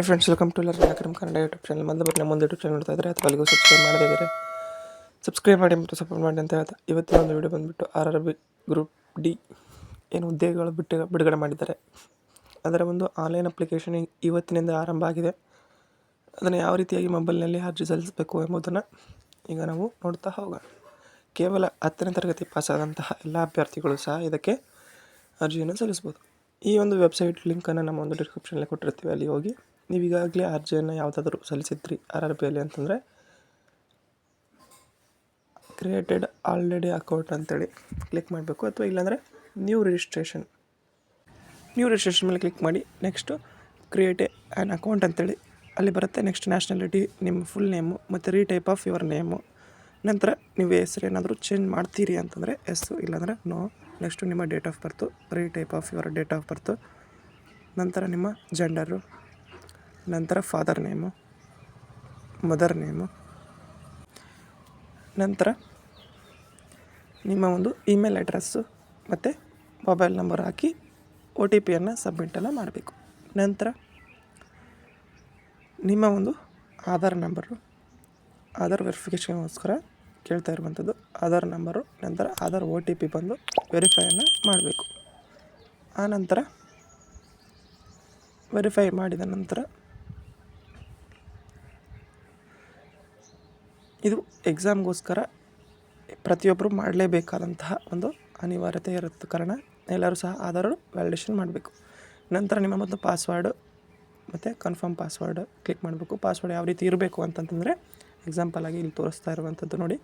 Hi friends welcome to learn Akram Kannada YouTube channel ಮೊದಲು ನಮ್ಮ ಮುಂದೆ ಯೂಟ್ಯೂಬ್ ಚಾನಲ್ ನೋಡ್ತಾ ಇದ್ದಾರೆ ಅಥವಾ ಅಲ್ಲಿಗೂ ಸಬ್ಸ್ಕ್ರೈಬ್ ಮಾಡದೇ ಇದ್ದಾರೆ ಸಬ್ಸ್ಕ್ರೈಬ್ ಮಾಡಿ ಮತ್ತು ಸಪೋರ್ಟ್ ಮಾಡಿ ಅಂತ ಹೇಳ್ತಾ ಇವತ್ತಿನ ಒಂದು ವಿಡಿಯೋ ಬಂದುಬಿಟ್ಟು R R B group D ಏನು ಉದ್ಯೋಗಗಳು ಬಿಟ್ಟು ಬಿಡುಗಡೆ ಮಾಡಿದ್ದಾರೆ. ಅದರ ಒಂದು ಆನ್ಲೈನ್ ಅಪ್ಲಿಕೇಶನ್ ಇವತ್ತಿನಿಂದ ಆರಂಭ ಆಗಿದೆ. ಅದನ್ನು ಯಾವ ರೀತಿಯಾಗಿ ಮೊಬೈಲ್ನಲ್ಲಿ ಅರ್ಜಿ ಸಲ್ಲಿಸಬೇಕು ಎಂಬುದನ್ನು ಈಗ ನಾವು ನೋಡ್ತಾ ಹೋಗೋಣ. ಕೇವಲ ಹತ್ತನೇ ತರಗತಿ ಪಾಸಾದಂತಹ ಎಲ್ಲ ಅಭ್ಯರ್ಥಿಗಳು ಸಹ ಇದಕ್ಕೆ ಅರ್ಜಿಯನ್ನು ಸಲ್ಲಿಸ್ಬೋದು ಈ ಒಂದು ವೆಬ್ಸೈಟ್ ಲಿಂಕನ್ನು ನಮ್ಮ ಒಂದು ಡಿಸ್ಕ್ರಿಪ್ಷನಲ್ಲಿ ಕೊಟ್ಟಿರ್ತೀವಿ. ಅಲ್ಲಿ ಹೋಗಿ ನೀವು ಈಗಾಗಲೇ ಅರ್ಜಿಯನ್ನು ಯಾವುದಾದ್ರೂ ಸಲ್ಲಿಸಿದ್ರಿ, ಆರ್ ಆರ್ ಪಿಯಲ್ಲಿ ಅಂತಂದರೆ? ಕ್ರಿಯೇಟೆಡ್ ಆಲ್ರೆಡಿ ಅಕೌಂಟ್ ಅಂತೇಳಿ ಕ್ಲಿಕ್ ಮಾಡಬೇಕು. ಅಥವಾ ಇಲ್ಲಾಂದರೆ ನ್ಯೂ ರಿಜಿಸ್ಟ್ರೇಷನ್ ನ್ಯೂ ರಿಜಿಸ್ಟ್ರೇಷನ್ ಮೇಲೆ ಕ್ಲಿಕ್ ಮಾಡಿ ನೆಕ್ಸ್ಟು ಕ್ರಿಯೇಟ್ ಆ್ಯನ್ ಅಕೌಂಟ್ ಅಂತೇಳಿ. ಅಲ್ಲಿ ಬರುತ್ತೆ. ನೆಕ್ಸ್ಟ್ ನ್ಯಾಷನಾಲಿಟಿ ನಿಮ್ಮ ಫುಲ್ ನೇಮು ಮತ್ತು retype of your name ನಂತರ ನೀವು ಹೆಸರು ಏನಾದರೂ ಚೇಂಜ್ ಮಾಡ್ತೀರಿ ಅಂತಂದರೆ ಎಸ್ಸು ಇಲ್ಲಾಂದರೆ ನೋ ನೆಕ್ಸ್ಟು ನಿಮ್ಮ date of birth retype of your date of birth ನಂತರ ನಿಮ್ಮ ಜೆಂಡರು ನಂತರ ಫಾದರ್ ನೇಮು ಮದರ್ ನೇಮು ನಂತರ ನಿಮ್ಮ ಒಂದು ಇಮೇಲ್ ಅಡ್ರೆಸ್ಸು ಮತ್ತು ಮೊಬೈಲ್ ನಂಬರ್ ಹಾಕಿ ಒ ಟಿ ಪಿಯನ್ನು ಸಬ್ಮಿಟನ್ನು ಮಾಡಬೇಕು. ನಂತರ ನಿಮ್ಮ ಒಂದು ಆಧಾರ್ ನಂಬರು ಆಧಾರ್ ವೆರಿಫಿಕೇಷನ್ಗೋಸ್ಕರ ಕೇಳ್ತಾ ಇರುವಂಥದ್ದು ಆಧಾರ್ ನಂಬರು ನಂತರ ಆಧಾರ್ ಒ ಟಿ ಪಿ ಬಂದು ವೆರಿಫೈಯನ್ನು ಮಾಡಬೇಕು. ಆ ನಂತರ ವೆರಿಫೈ ಮಾಡಿದ ನಂತರ ಇದು ಎಕ್ಸಾಮ್ಗೋಸ್ಕರ ಪ್ರತಿಯೊಬ್ಬರು ಮಾಡಲೇಬೇಕಾದಂತಹ ಒಂದು ಅನಿವಾರ್ಯತೆ ಇರುತ್ತೆ. ಕಾರಣ ಎಲ್ಲರೂ ಸಹ ಆಧಾರ್ ವ್ಯಾಲಿಡೇಷನ್ ಮಾಡಬೇಕು. ನಂತರ ನಿಮ್ಮ ಮತ್ತು ಪಾಸ್ವರ್ಡು ಮತ್ತು ಕನ್ಫರ್ಮ್ ಪಾಸ್ವರ್ಡ್ ಕ್ಲಿಕ್ ಮಾಡಬೇಕು. ಪಾಸ್ವರ್ಡ್ ಯಾವ ರೀತಿ ಇರಬೇಕು ಅಂತಂತಂದರೆ ಎಕ್ಸಾಂಪಲ್ ಆಗಿ ಇಲ್ಲಿ ತೋರಿಸ್ತಾ ಇರುವಂಥದ್ದು ನೋಡಿ.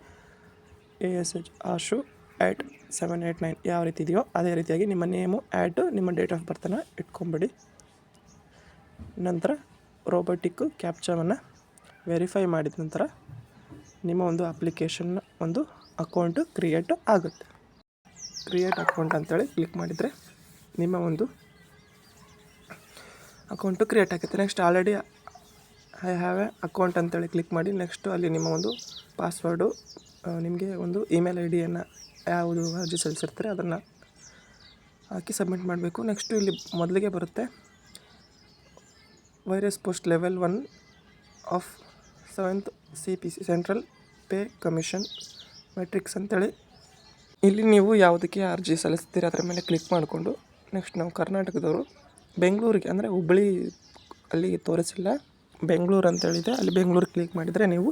A S H Ashu at seven eight nine ಯಾವ ರೀತಿ ಇದೆಯೋ ಅದೇ ರೀತಿಯಾಗಿ ನಿಮ್ಮ ನೇಮು ಆ್ಯಟು ನಿಮ್ಮ ಡೇಟ್ ಆಫ್ ಬರ್ತನ ಇಟ್ಕೊಂಬಿಡಿ. ನಂತರ ರೋಬೋಟಿಕ್ಕು ಕ್ಯಾಪ್ಚಾವನ್ನು ವೆರಿಫೈ ಮಾಡಿದ ನಂತರ ನಿಮ್ಮ ಒಂದು ಅಪ್ಲಿಕೇಶನ್ ಒಂದು ಅಕೌಂಟು ಕ್ರಿಯೇಟ್ ಆಗುತ್ತೆ. ಕ್ರಿಯೇಟ್ ಅಕೌಂಟ್ ಅಂತೇಳಿ ಕ್ಲಿಕ್ ಮಾಡಿದರೆ ನಿಮ್ಮ ಒಂದು ಅಕೌಂಟು ಕ್ರಿಯೇಟ್ ಆಗುತ್ತೆ. Next already I have a account ಅಂತೇಳಿ ಕ್ಲಿಕ್ ಮಾಡಿ ನೆಕ್ಸ್ಟು ಅಲ್ಲಿ ನಿಮ್ಮ ಒಂದು ಪಾಸ್ವರ್ಡು ನಿಮಗೆ ಒಂದು ಇಮೇಲ್ ಐ ಡಿಯನ್ನು ಯಾವುದು ಅರ್ಜಿ ಸಲ್ಲಿಸಿರ್ತಾರೆ ಅದನ್ನು ಹಾಕಿ ಸಬ್ಮಿಟ್ ಮಾಡಬೇಕು. ನೆಕ್ಸ್ಟು ಇಲ್ಲಿ ಮೊದಲಿಗೆ ಬರುತ್ತೆ various post level one of seventh C P C central pay commission matrix ಅಂತೇಳಿ. ಇಲ್ಲಿ ನೀವು ಯಾವುದಕ್ಕೆ ಅರ್ಜಿ ಸಲ್ಲಿಸ್ತೀರ ಅದರ ಮೇಲೆ ಕ್ಲಿಕ್ ಮಾಡಿಕೊಂಡು ನೆಕ್ಸ್ಟ್ ನಾವು ಕರ್ನಾಟಕದವರು ಬೆಂಗಳೂರಿಗೆ, ಅಂದರೆ ಹುಬ್ಬಳ್ಳಿ ಅಲ್ಲಿ ತೋರಿಸಿಲ್ಲ, ಬೆಂಗಳೂರು ಅಂತೇಳಿದೆ, ಅಲ್ಲಿ ಬೆಂಗಳೂರು ಕ್ಲಿಕ್ ಮಾಡಿದರೆ ನೀವು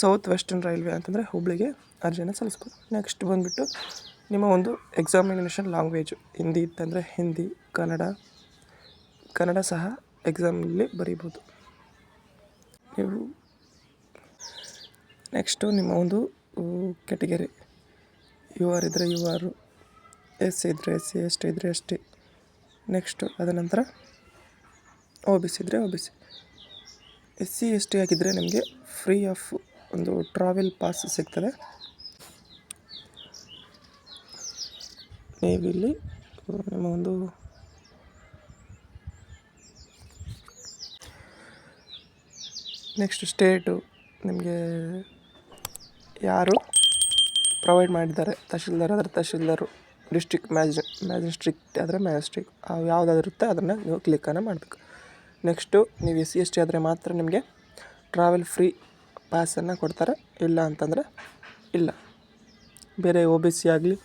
ಸೌತ್ ವೆಸ್ಟರ್ನ್ ರೈಲ್ವೆ ಅಂತಂದರೆ ಹುಬ್ಳಿಗೆ ಅರ್ಜಿನ ಸಲ್ಲಿಸ್ಬೋದು. ನೆಕ್ಸ್ಟ್ ಬಂದುಬಿಟ್ಟು ನಿಮ್ಮ ಒಂದು ಎಕ್ಸಾಮಿನೇಷನ್ ಲ್ಯಾಂಗ್ವೇಜು ಹಿಂದಿ ಇತ್ತಂದರೆ ಹಿಂದಿ, ಕನ್ನಡ ಕನ್ನಡ ಸಹ ಎಕ್ಸಾಮಲ್ಲಿ ಬರೀಬೋದು. ನೀವು ನೆಕ್ಸ್ಟು ನಿಮ್ಮ ಒಂದು ಕೆಟಗರಿ ಯು ಆರ್ ಇದ್ದರೆ ಯು ಆರು, ಎಸ್ ಇದ್ದರೆ ಎಸ್ ಸಿ, ಎಸ್ ಟಿ ಇದ್ದರೆ ಎಸ್ ಟಿ. ನೆಕ್ಸ್ಟು ಅದ ನಂತರ ಬಿ ಸಿ ಇದ್ದರೆ O B C. S C, S T ಆಗಿದ್ದರೆ ನಿಮಗೆ ಫ್ರೀ ಆಫ್ ಒಂದು ಟ್ರಾವೆಲ್ ಪಾಸ್ ಸಿಗ್ತದೆ. ನೀವಿಲ್ಲಿ ನಿಮ್ಮ ಒಂದು ನೆಕ್ಸ್ಟ್ ಸ್ಟೇಟು ನಿಮಗೆ ಯಾರು? ಪ್ರೊವೈಡ್ ಮಾಡಿದ್ದಾರೆ. ತಹಶೀಲ್ದಾರ್ ಆದರೆ ತಹಶೀಲ್ದಾರು. ಡಿಸ್ಟ್ರಿಕ್ಟ್ ಮ್ಯಾಜ್ ಮ್ಯಾಜಿಸ್ಟ್ರಿಕ್ಟ್ ಆದರೆ ಮ್ಯಾಜಿಸ್ಟ್ರಿಕ್ ಅವು ಇರುತ್ತೆ, ಅದನ್ನು ನೀವು ಕ್ಲಿಕ್ಕನ್ನು ಮಾಡಬೇಕು. ನೆಕ್ಸ್ಟು ನೀವು ಎಸ್ ಸಿ ಎಸ್ ಟಿ ಆದರೆ ಮಾತ್ರ ನಿಮಗೆ ಟ್ರಾವೆಲ್ ಫ್ರೀ ಪಾಸನ್ನು ಕೊಡ್ತಾರೆ. ಇಲ್ಲ ಅಂತಂದರೆ ಇಲ್ಲ. ಬೇರೆ ಒ ಬಿ ಸಿ ಆಗಲಿ,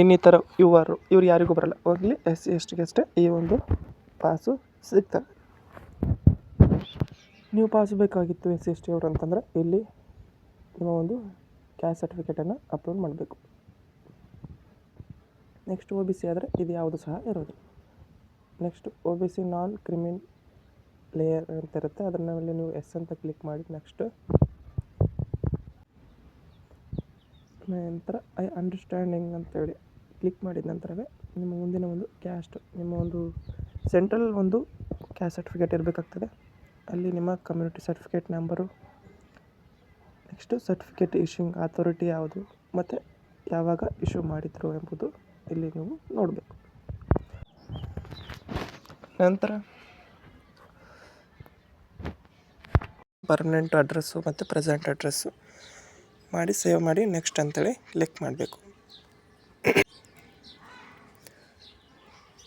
ಇನ್ನಿತರ ಇವರು, ಇವ್ರು ಯಾರಿಗೂ ಬರಲ್ಲ. ಹೋಗಲಿ ಎಸ್ ಸಿ ಎಸ್ ಟಿಗೆ ಅಷ್ಟೇ ಈ ಒಂದು ಪಾಸು ಸಿಗ್ತವೆ. ನೀವು ಪಾಸ್ ಬೇಕಾಗಿತ್ತು ಎಸ್ ಸಿ ಎಸ್ ಟಿ ಅವರು ಅಂತಂದರೆ ಇಲ್ಲಿ ನಿಮ್ಮ ಒಂದು ಕ್ಯಾಸ್ಟ್ ಸರ್ಟಿಫಿಕೇಟನ್ನು ಅಪ್ಲೋಡ್ ಮಾಡಬೇಕು. ನೆಕ್ಸ್ಟ್ ಒ ಬಿ ಸಿ ಆದರೆ ಇದು ಯಾವುದು ಸಹ ಇರೋದು next O B C non creamy layer ಅಂತ ಇರುತ್ತೆ. ಅದರ ಮೇಲೆ ನೀವು ಎಸ್ ಅಂತ ಕ್ಲಿಕ್ ಮಾಡಿ ನೆಕ್ಸ್ಟ್. ನಂತರ ಐ ಅಂಡರ್ಸ್ಟ್ಯಾಂಡಿಂಗ್ ಅಂತೇಳಿ ಕ್ಲಿಕ್ ಮಾಡಿದ ನಂತರವೇ ನಿಮ್ಮ ಮುಂದಿನ ಒಂದು ಕ್ಯಾಸ್ಟ್, ನಿಮ್ಮ ಒಂದು ಸೆಂಟ್ರಲ್ ಒಂದು ಕ್ಯಾಸ್ಟ್ ಸರ್ಟಿಫಿಕೇಟ್ ಇರಬೇಕಾಗ್ತದೆ. ಅಲ್ಲಿ ನಿಮ್ಮ community certificate number next certificate issuing authority ಯಾವುದು ಮತ್ತು ಯಾವಾಗ ಇಶ್ಯೂ ಮಾಡಿದರು ಎಂಬುದು ಇಲ್ಲಿ ನೀವು ನೋಡಬೇಕು. ನಂತರ ಪರ್ಮನೆಂಟ್ ಅಡ್ರೆಸ್ಸು ಮತ್ತು ಪ್ರೆಸೆಂಟ್ ಅಡ್ರೆಸ್ಸು ಮಾಡಿ ಸೇವ್ ಮಾಡಿ ನೆಕ್ಸ್ಟ್ ಅಂತೇಳಿ ಕ್ಲಿಕ್ ಮಾಡಬೇಕು.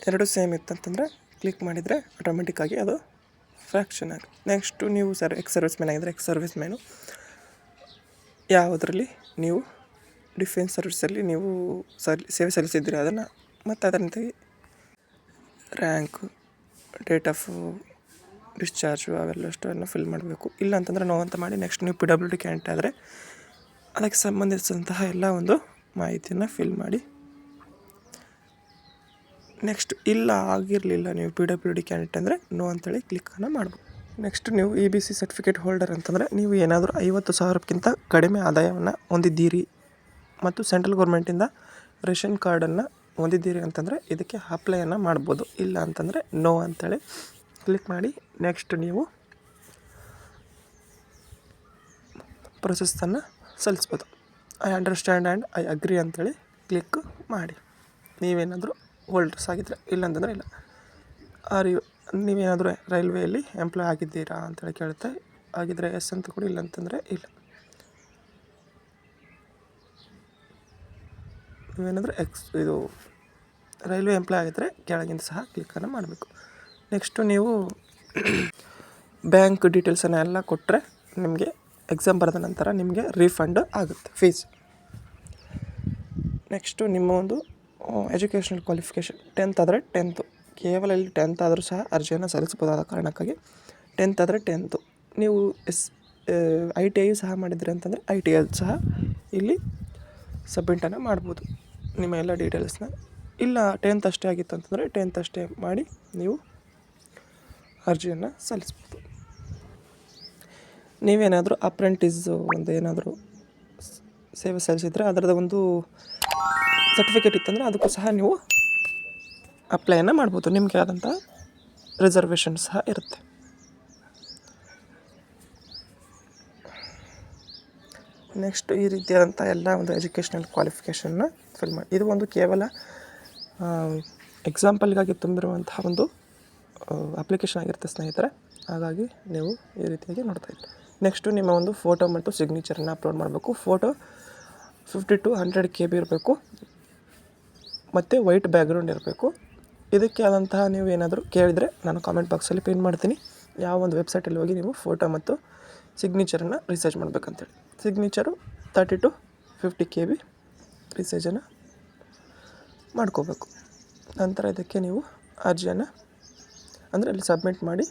ಎರಡು ಸೇಮ್ ಇತ್ತಂತಂದರೆ ಕ್ಲಿಕ್ ಮಾಡಿದರೆ ಆಟೋಮೆಟಿಕ್ಕಾಗಿ ಅದು ಫ್ರ್ಯಾಕ್ಷನ್ ಆಗುತ್ತೆ ನೆಕ್ಸ್ಟು ನೀವು ಸರ್ ಎಕ್ಸ್ ಸರ್ವಿಸ್ ಮ್ಯಾನ್ ಆಗಿದ್ದರೆ ಎಕ್ಸ್ ಸರ್ವಿಸ್ ಮ್ಯಾನು ಯಾವುದರಲ್ಲಿ? ನೀವು ಡಿಫೆನ್ಸ್ ಸರ್ವಿಸಲ್ಲಿ ನೀವು ಸಲ್, ಸೇವೆ ಸಲ್ಲಿಸಿದ್ದೀರಿ ಅದನ್ನು ಮತ್ತು ಅದರಂತೆ ರ್ಯಾಂಕು, ಡೇಟ್ ಆಫ್ ಡಿಸ್ಚಾರ್ಜು ಅವೆಲ್ಲಷ್ಟನ್ನು ಫಿಲ್ ಮಾಡಬೇಕು. ಇಲ್ಲ ಅಂತಂದರೆ ನೋ ಅಂತ ಮಾಡಿ ನೆಕ್ಸ್ಟ್ ನೀವು ಪಿ ಡಬ್ಲ್ಯೂ ಡಿ ಕ್ಯಾಂಡಿಡೇಟ್ ಆದರೆ ಅದಕ್ಕೆ ಸಂಬಂಧಿಸಿದಂತಹ ಎಲ್ಲ ಒಂದು ಮಾಹಿತಿಯನ್ನು ಫಿಲ್ ಮಾಡಿ. ನೆಕ್ಸ್ಟ್ ಇಲ್ಲ ಆಗಿರಲಿಲ್ಲ ನೀವು ಪಿ ಡಬ್ಲ್ಯೂ ಡಿ ಕ್ಯಾಂಡಿಡೇಟ್ ಅಂದರೆ ನೋ ಅಂತೇಳಿ ಕ್ಲಿಕ್ಕನ್ನು ಮಾಡ್ಬೋದು. ನೆಕ್ಸ್ಟ್ ನೀವು E B C certificate holder ಅಂತಂದರೆ ನೀವು ಏನಾದರೂ ಐವತ್ತು ಸಾವಿರಕ್ಕಿಂತ ಕಡಿಮೆ ಆದಾಯವನ್ನು ಹೊಂದಿದ್ದೀರಿ ಮತ್ತು ಸೆಂಟ್ರಲ್ ಗೌರ್ಮೆಂಟಿಂದ ರೇಷನ್ ಕಾರ್ಡನ್ನು ಹೊಂದಿದ್ದೀರಿ ಅಂತಂದರೆ ಇದಕ್ಕೆ ಅಪ್ಲೈಯನ್ನು ಮಾಡ್ಬೋದು. ಇಲ್ಲ ಅಂತಂದರೆ ನೋ ಅಂತೇಳಿ ಕ್ಲಿಕ್ ಮಾಡಿ ನೆಕ್ಸ್ಟ್ ನೀವು ಪ್ರೊಸೆಸ್ಸನ್ನು ಸಲ್ಲಿಸ್ಬೋದು. I understand and I agree ಅಂತೇಳಿ ಕ್ಲಿಕ್ ಮಾಡಿ. ನೀವೇನಾದರೂ ಹೋಲ್ಡರ್ಸ್ ಆಗಿದ್ದರೆ ಇಲ್ಲಾಂತಂದರೆ ಇಲ್ಲ. ಆರ್ ಯು ನೀವೇನಾದರೂ ರೈಲ್ವೆಯಲ್ಲಿ ಎಂಪ್ಲಾಯ್ ಆಗಿದ್ದೀರಾ ಅಂತೇಳಿ ಕೇಳುತ್ತೆ. ಆಗಿದ್ದರೆ ಎಸ್ ಅಂತ ಕೊಡಿ, ಇಲ್ಲ ಅಂತಂದರೆ ಇಲ್ಲ. ನೀವೇನಾದರೂ ಎಕ್ಸ್ ಇದು ರೈಲ್ವೆ ಎಂಪ್ಲಾಯ್ ಆಗಿದ್ದರೆ ಕೆಳಗಿಂದ ಸಹ ಕ್ಲಿಕ್ಕನ್ನು ಮಾಡಬೇಕು. ನೆಕ್ಸ್ಟು ನೀವು ಬ್ಯಾಂಕ್ ಡೀಟೇಲ್ಸನ್ನು ಎಲ್ಲ ಕೊಟ್ಟರೆ ನಿಮಗೆ ಎಕ್ಸಾಮ್ ಬರೆದ ನಂತರ ನಿಮಗೆ ರೀಫಂಡ್ ಆಗುತ್ತೆ ಫೀಸ್ ನೆಕ್ಸ್ಟು ನಿಮ್ಮ ಒಂದು ಎಜುಕೇಷನಲ್ ಕ್ವಾಲಿಫಿಕೇಷನ್ ಟೆಂತ್ ಆದರೆ ಟೆಂತು ಕೇವಲ ಇಲ್ಲಿ ಟೆಂತ್ ಆದರೂ ಸಹ ಅರ್ಜಿಯನ್ನು ಸಲ್ಲಿಸ್ಬೋದಾದ ಕಾರಣಕ್ಕಾಗಿ ಟೆಂತ್ ಆದರೆ ಟೆಂತು ನೀವು ಎಸ್ ಐ ಟಿ ಐ ಸಹ ಮಾಡಿದ್ರಿ ಅಂತಂದರೆ ಐ ಟಿ ಐ ಸಹ ಇಲ್ಲಿ ಸಬ್ಮಿಟನ್ನು ಮಾಡ್ಬೋದು. ನಿಮ್ಮ ಎಲ್ಲ ಡೀಟೇಲ್ಸ್ನ ಇಲ್ಲ ಟೆಂತ್ ಅಷ್ಟೇ ಆಗಿತ್ತು ಅಂತಂದರೆ ಟೆಂತ್ ಅಷ್ಟೇ ಮಾಡಿ ನೀವು ಅರ್ಜಿಯನ್ನು ಸಲ್ಲಿಸ್ಬೋದು ನೀವೇನಾದರೂ ಅಪ್ರೆಂಟಿಸು ಒಂದು ಏನಾದರೂ ಸೇವೆ ಸಲ್ಲಿಸಿದರೆ ಅದರದ ಒಂದು ಸರ್ಟಿಫಿಕೇಟ್ ಇತ್ತಂದರೆ ಅದಕ್ಕೂ ಸಹ ನೀವು ಅಪ್ಲೈಯನ್ನು ಮಾಡ್ಬೋದು. ನಿಮಗೆ ಆದಂಥ ರಿಸರ್ವೇಷನ್ ಸಹ ಇರುತ್ತೆ. ನೆಕ್ಸ್ಟ್ ಈ ರೀತಿಯಾದಂಥ ಎಲ್ಲ ಒಂದು ಎಜುಕೇಷ್ನಲ್ ಕ್ವಾಲಿಫಿಕೇಷನ್ನ ಫಿಲ್ ಮಾಡಿ. ಇದು ಒಂದು ಕೇವಲ ಎಕ್ಸಾಂಪಲ್ಗಾಗಿ ತುಂಬಿರುವಂತಹ ಒಂದು ಅಪ್ಲಿಕೇಶನ್ ಆಗಿರುತ್ತೆ ಸ್ನೇಹಿತರೆ. ಹಾಗಾಗಿ ನೀವು ಈ ರೀತಿಯಾಗಿ ನೋಡ್ತಾ ಇದ್ದೀರಿ ನೆಕ್ಸ್ಟು ನಿಮ್ಮ ಒಂದು ಫೋಟೋ ಮತ್ತು ಸಿಗ್ನೇಚರನ್ನು ಅಪ್ಲೋಡ್ ಮಾಡಬೇಕು. Photo fifty to hundred K B ಇರಬೇಕು. ಮತ್ತು ವೈಟ್ ಬ್ಯಾಕ್ಗ್ರೌಂಡ್ ಇರಬೇಕು. ಇದಕ್ಕೆ ಆದಂತಹ ನೀವು ಏನಾದರೂ ಕೇಳಿದರೆ ನಾನು ಕಾಮೆಂಟ್ ಬಾಕ್ಸಲ್ಲಿ ಪಿನ್ ಮಾಡ್ತೀನಿ. ಯಾವ ಒಂದು ವೆಬ್ಸೈಟಲ್ಲಿ ಹೋಗಿ ನೀವು ಫೋಟೋ ಮತ್ತು ಸಿಗ್ನೇಚರನ್ನು research ಮಾಡಬೇಕಂತೇಳಿ. Signature thirty to fifty K B ರಿಸರ್ಚನ್ನು ಮಾಡ್ಕೋಬೇಕು. ನಂತರ ಇದಕ್ಕೆ ನೀವು ಅರ್ಜಿಯನ್ನು ಅಂದರೆ ಅಲ್ಲಿ ಸಬ್ಮಿಟ್ ಮಾಡಿ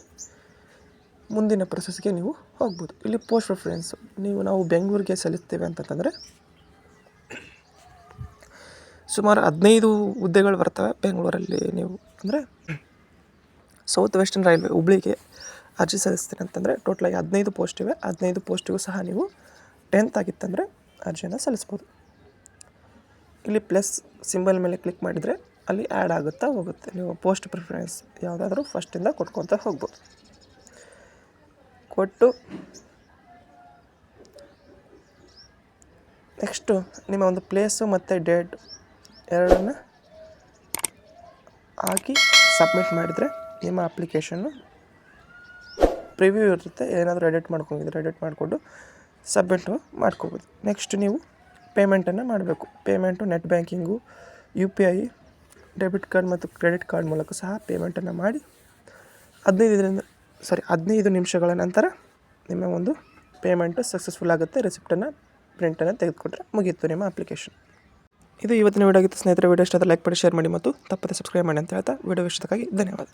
ಮುಂದಿನ ಪ್ರೊಸೆಸ್ಗೆ ನೀವು ಹೋಗ್ಬೋದು. ಇಲ್ಲಿ ಪೋಸ್ಟ್ ಪ್ರಿಫರೆನ್ಸು ನೀವು ನಾವು ಬೆಂಗಳೂರಿಗೆ ಸಲ್ಲಿಸ್ತೇವೆ ಅಂತಂತಂದರೆ ಸುಮಾರು ಹದಿನೈದು ಹುದ್ದೆಗಳು ಬರ್ತವೆ ಬೆಂಗಳೂರಲ್ಲಿ ನೀವು ಅಂದರೆ ಸೌತ್ ವೆಸ್ಟರ್ನ್ ರೈಲ್ವೆ ಹುಬ್ಳಿಗೆ ಅರ್ಜಿ ಸಲ್ಲಿಸ್ತೀನಿ ಅಂತಂದರೆ ಟೋಟಲಾಗಿ ಹದಿನೈದು ಪೋಸ್ಟ್ ಇವೆ. ಹದಿನೈದು ಪೋಸ್ಟಿಗೂ ಸಹ ನೀವು ಟೆಂತ್ ಆಗಿತ್ತಂದರೆ ಅರ್ಜಿಯನ್ನು ಸಲ್ಲಿಸ್ಬೋದು. ಇಲ್ಲಿ ಪ್ಲಸ್ ಸಿಂಬಲ್ ಮೇಲೆ ಕ್ಲಿಕ್ ಮಾಡಿದರೆ ಅಲ್ಲಿ ಆ್ಯಡ್ ಆಗುತ್ತಾ ಹೋಗುತ್ತೆ. ನೀವು ಪೋಸ್ಟ್ ಪ್ರಿಫರೆನ್ಸ್ ಯಾವುದಾದ್ರೂ ಫಸ್ಟಿಂದ ಕೊಟ್ಕೊತ ಹೋಗ್ಬೋದು. ಕೊಟ್ಟು ನೆಕ್ಸ್ಟು ನಿಮ್ಮ ಒಂದು ಪ್ಲೇಸು ಮತ್ತು ಡೇಟ್ ಎರಡನ್ನು ಹಾಕಿ ಸಬ್ಮಿಟ್ ಮಾಡಿದರೆ ನಿಮ್ಮ ಅಪ್ಲಿಕೇಶನ್ನು ಪ್ರಿವ್ಯೂ ಇರುತ್ತೆ. ಏನಾದರೂ ಎಡಿಟ್ ಮಾಡ್ಕೊಂಡಿದ್ರೆ ಎಡಿಟ್ ಮಾಡಿಕೊಂಡು ಸಬ್ಮಿಟ್ ಮಾಡ್ಕೋಬೋದು. ನೆಕ್ಸ್ಟ್ ನೀವು ಪೇಮೆಂಟನ್ನು ಮಾಡಬೇಕು. Payment net banking U P I debit card ಮತ್ತು ಕ್ರೆಡಿಟ್ ಕಾರ್ಡ್ ಮೂಲಕ ಸಹ ಪೇಮೆಂಟನ್ನು ಮಾಡಿ ಹದಿನೈದರಿಂದ ಸಾರಿ ಹದಿನೈದು ನಿಮಿಷಗಳ ನಂತರ ನಿಮ್ಮ ಒಂದು ಪೇಮೆಂಟು ಸಕ್ಸಸ್ಫುಲ್ ಆಗುತ್ತೆ. ರಿಸಿಪ್ಟನ್ನು ಪ್ರಿಂಟನ್ನು ತೆಗೆದುಕೊಂಡ್ರೆ ಮುಗೀತು ನಿಮ್ಮ ಅಪ್ಲಿಕೇಶನ್ ಇದು ಇವತ್ತಿನ ವಿಡಿಯೋ ಆಗಿತ್ತು. ಸ್ನೇಹಿತರೆ ವಿಡಿಯೋ ಇಷ್ಟ ಲೈಕ್ ಮಾಡಿ ಶೇರ್ ಮಾಡಿ ಮತ್ತು ತಪ್ಪದೆ ಸಬ್ಸ್ಕ್ರೈಬ್ ಮಾಡಿ ಅಂತ ಹೇಳ್ತಾ ವಿಡಿಯೋ ಇಷ್ಟಕ್ಕಾಗಿ ಧನ್ಯವಾದ.